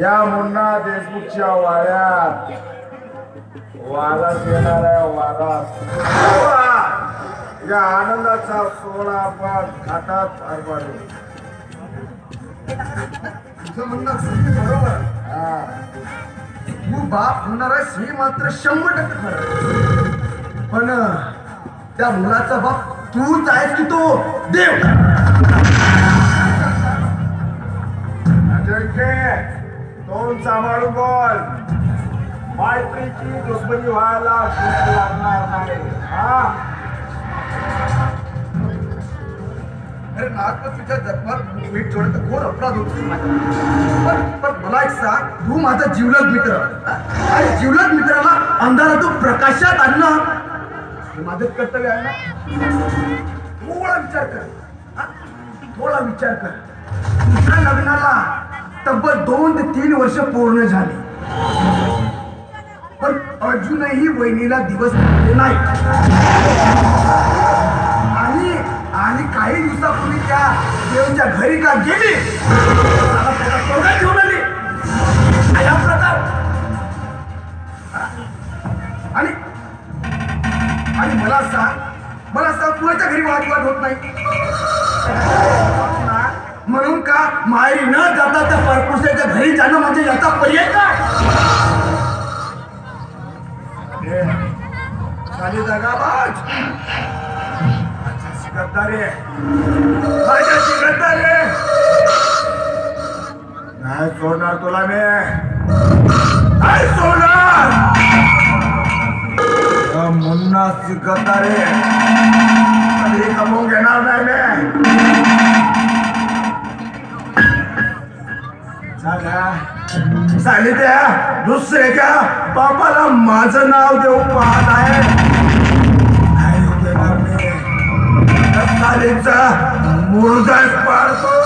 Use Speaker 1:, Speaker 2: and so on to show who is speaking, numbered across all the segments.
Speaker 1: या मुन्ना देशमुखच्या वाड्यात. वादात येणार आहे वादात. या आनंदाचा सोहळा आपण घाटात पार पाडू.
Speaker 2: तुझं म्हणणं बरोबर.
Speaker 1: हा.
Speaker 2: तू बाप होणार आहेस हे मात्र शंभर टक्के खरं. पण त्या मुलाचा बाप तूच आहेस की तो देव?
Speaker 1: तोंड सांभाळून बोल. मायत्रीची दुश्मनी व्हायला लागणार नाही. हा?
Speaker 2: अरे नाग तुझ्या जन्मात मीठ तर घोर अपराध होतो? पण पण मला एक सांग तू माझा जीवलग मित्र. आणि जीवलग मित्राला अंधारातून प्रकाशात आणणं हे माझं कर्तव्य आहे ना? थोडा विचार कर. थोडा विचार कर. दुसऱ्या लग्नाला तब्बल दोन ते तीन वर्ष पूर्ण झाली. पण अजूनही वहिनीला दिवस नाही आणि आणि काही दिवसापूर्वी त्या देवच्या घरी का गेली? घेऊन आली. आणि प्रकार. आणि आणि मला सांग मला सांग कुणाच्या घरी वादविवाद होत नाही? माहेरी न जाता त्या परपुरुषाच्या घरी जाणं म्हणजे याचा पर्याय काय
Speaker 1: सोडणार तुला मी। सोडणार या मुन्नाची गद्दारी कधी कमवून घेणार नाही मी। सांगितल्या दुसरे का? बापाला माझं नाव देऊ पाहत आहे मुळगाच पाडतो.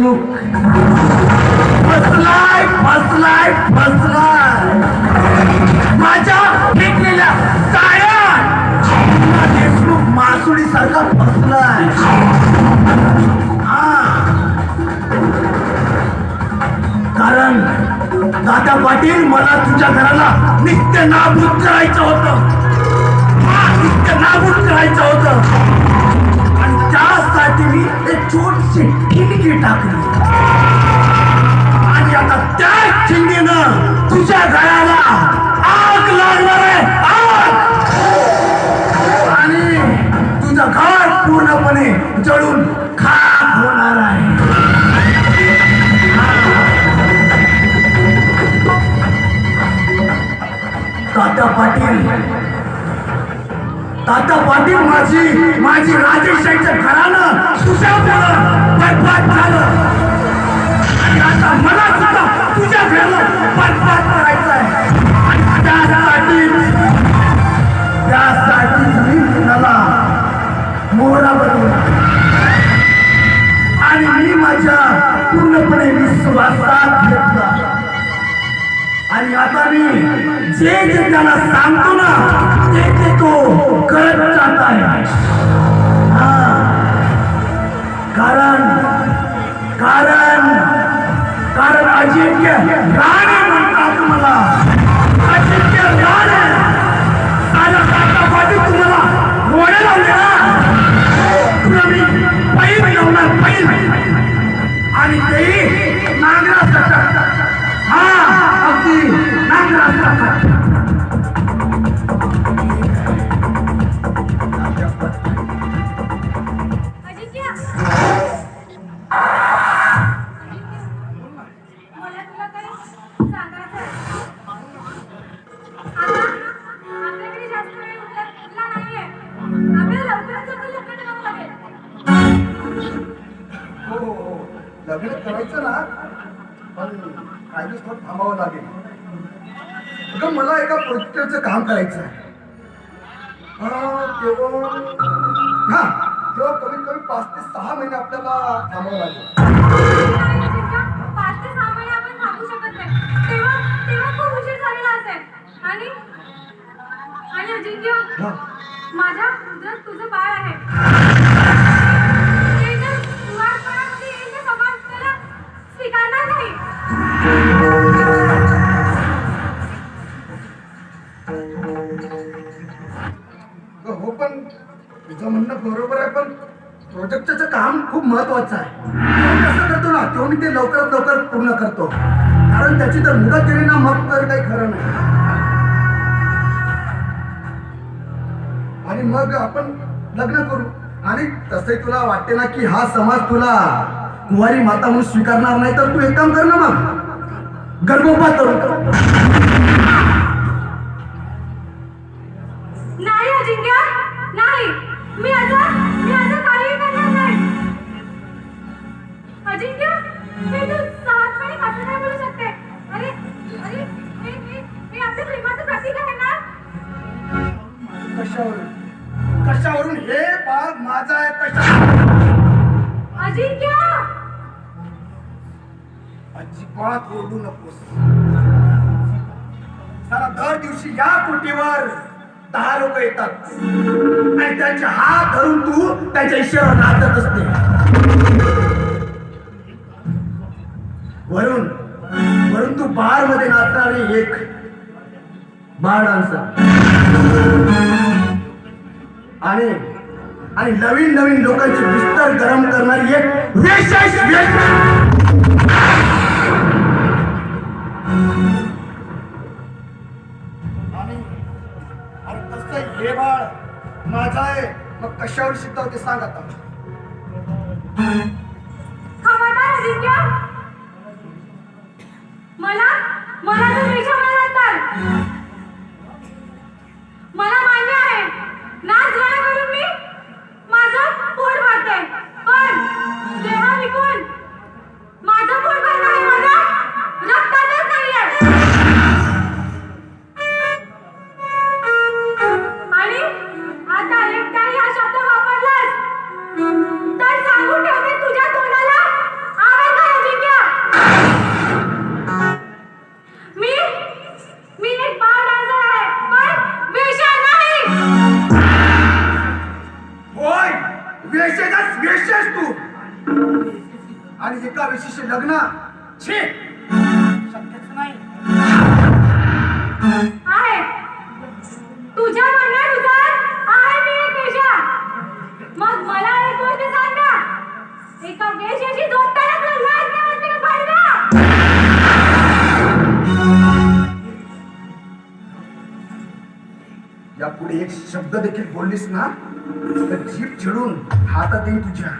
Speaker 1: देशमुख फसलाय फसलाय फसलाय माझ्या फेकलेल्या साड्या देशमुख मासुडी सारखा फसलाय कारण दादा पाटील मला तुझ्या घराला नित्य नाबूद करायचं होतं. नित्य नाबूद करायचं होतं. त्यासाठी मी एक छोटीशी खिडकी टाकली. आणि आता त्या खिंडीनं तुझ्या गळ्याला आग लागणार आहे. आग! आणि तुझं घर पूर्णपणे जळून खाक होणार आहे. दादा पाटील दादा पाटील माझी माझी राजेशाहीच्या घरानं तुझ्यामुळं बरबाद झालं. आणि आता मला सुद्धा तुझ्या घराला बरबाद करायचं आहे. त्यासाठी त्यासाठी मी त्याला मोहरा बनवला आणि मी माझ्या पूर्णपणे विश्वासात घेतला. आणि आता मी जे जे त्याला सांगतो ना ते ते तो करत जात आहे हा. कारण कारण कारण अजिंक्य राणे म्हणतात मला अजिंक्य राणे. साऱ्या काटापाठी तुम्हाला घोडे लावले ना. तुला मी पैल लावणार पैल आणि तेही नागरा हो,
Speaker 2: हो, हो. लग्न करायचं ना पण काही दिवस थोडं थांबावं लागेल. अगं मला एका प्रोजेक्टरचं काम करायचं आहे
Speaker 1: हा तेव्हा हा तेव्हा कमीत कमी पाच ते सहा महिने आपल्याला थांबावं लागेल
Speaker 3: नाही, अजिंक्य. पाच ते सहा महिने आपण थांबू शकत नाही तेव्हा तेव्हा खूप उशीर झालेला असेल. आणि आणि अजिंक्य
Speaker 1: हा.
Speaker 3: माझ्या उदरात तुझं बाळ आहे. स्वीकारणार नाही.
Speaker 1: हो पण तुझं म्हणणं बरोबर आहे पण प्रोजेक्टचं काम खूप महत्वाचं आहे. कसं करतो ना तो मी ते लवकरात लवकर पूर्ण करतो. कारण त्याची तर मुदत केली ना मग तर काही खरं नाही. आणि मग आपण लग्न करू. आणि तसे तुला वाटते ना की हा समाज तुला कुवारी माता म्हणून स्वीकारणार नाही तर तू एक काम कर ना मग. गर्भोपात करू.
Speaker 3: नाही अजिंक्य नाही. मी असं मी असं काही करणार नाही. अजिंक्य
Speaker 1: कशावरून? कशावरून? हे बाळ माझा आहे कशा
Speaker 3: अजिंक्य!
Speaker 1: अजिबात ओरडू नकोस. सारा दर दिवशी या कुटीवर दहा लोक येतात. आणि त्यांचे हात धरून तू त्यांच्या इशारा नाचत असते. वरून वरून तू बारमध्ये नाचणारी एक बाळ डान्सर आणि आणि नवीन नवीन लोकांचे विस्तार गरम करणारी एक विशेष हे बाळ? माझा आहे. मग कशावर शिकवते सांग आता.
Speaker 3: मला? मला आणि एका
Speaker 1: वेशीचे लग्न. छे! शक्यच नाही.
Speaker 3: आहे. तुझ्या म्हणण्यानुसार आहे मी एक वेश्या. मग मला एक गोष्ट सांग. ना एका वेश्याशी झोपताना तुला लाज नाही वाटते का
Speaker 1: यापुढे एक शब्द देखील बोललीस ना तर जीभ चिडून हातात येईल तुझ्या.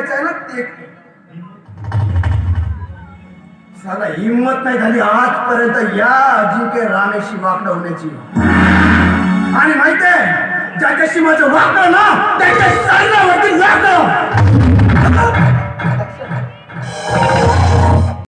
Speaker 1: करायचं आहे ना ते. साला हिंमत नाही झाली आजपर्यंत या अजिंक्य रामेशी वाकड होण्याची. आणि माहितीये ज्याच्याशी माझं वाकड ना त्याच्या शरीरावरती वाकड.